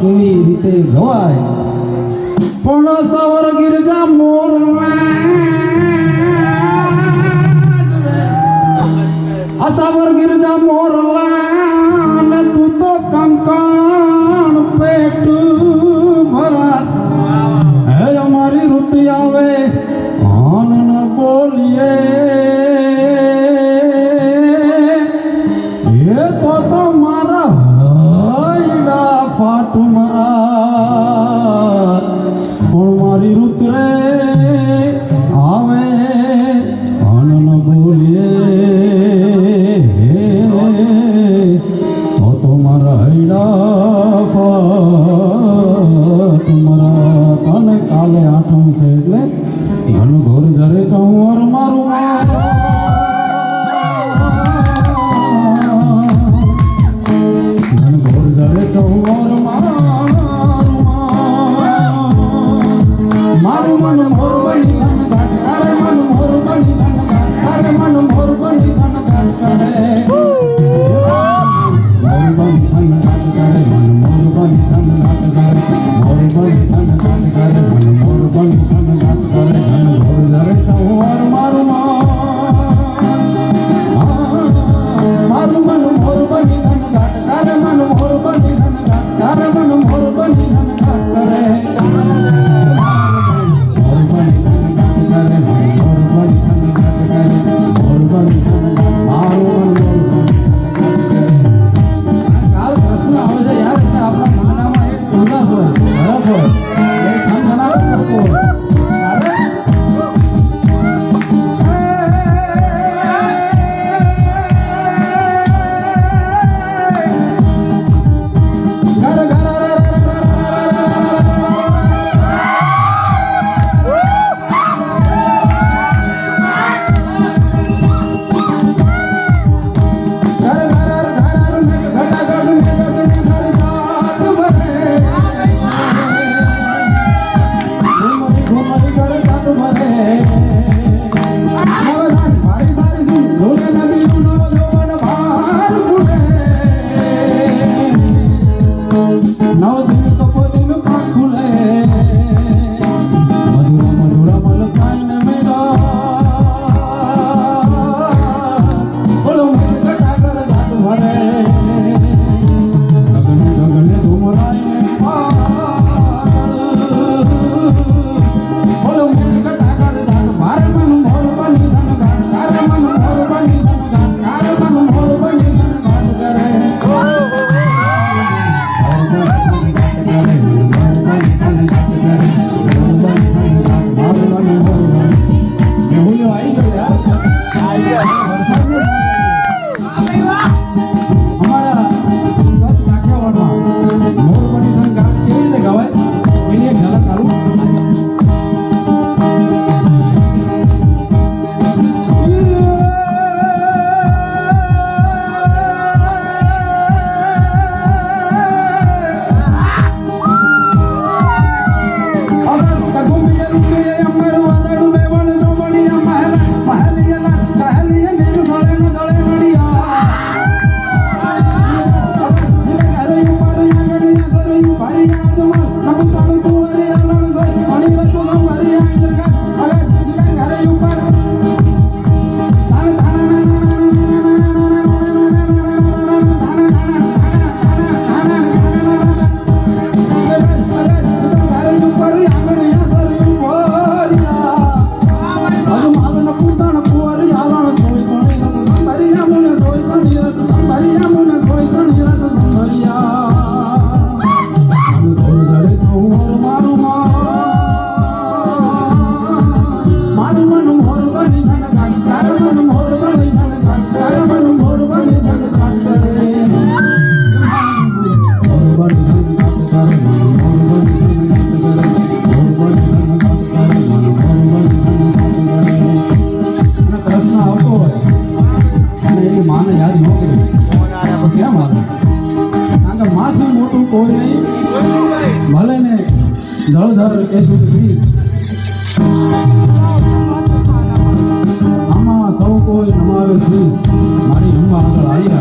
তুমি দিতে ভয় প্রণসর গির্জা মোর আসাবর গির্জা মোর કે માથું મોટું કોઈ નહીં. ભલે ને ધળ ધળ એ દૂધથી આમાં સૌ કોઈ નમાવે ખુશ મારી અંબા આગળ આવ્યા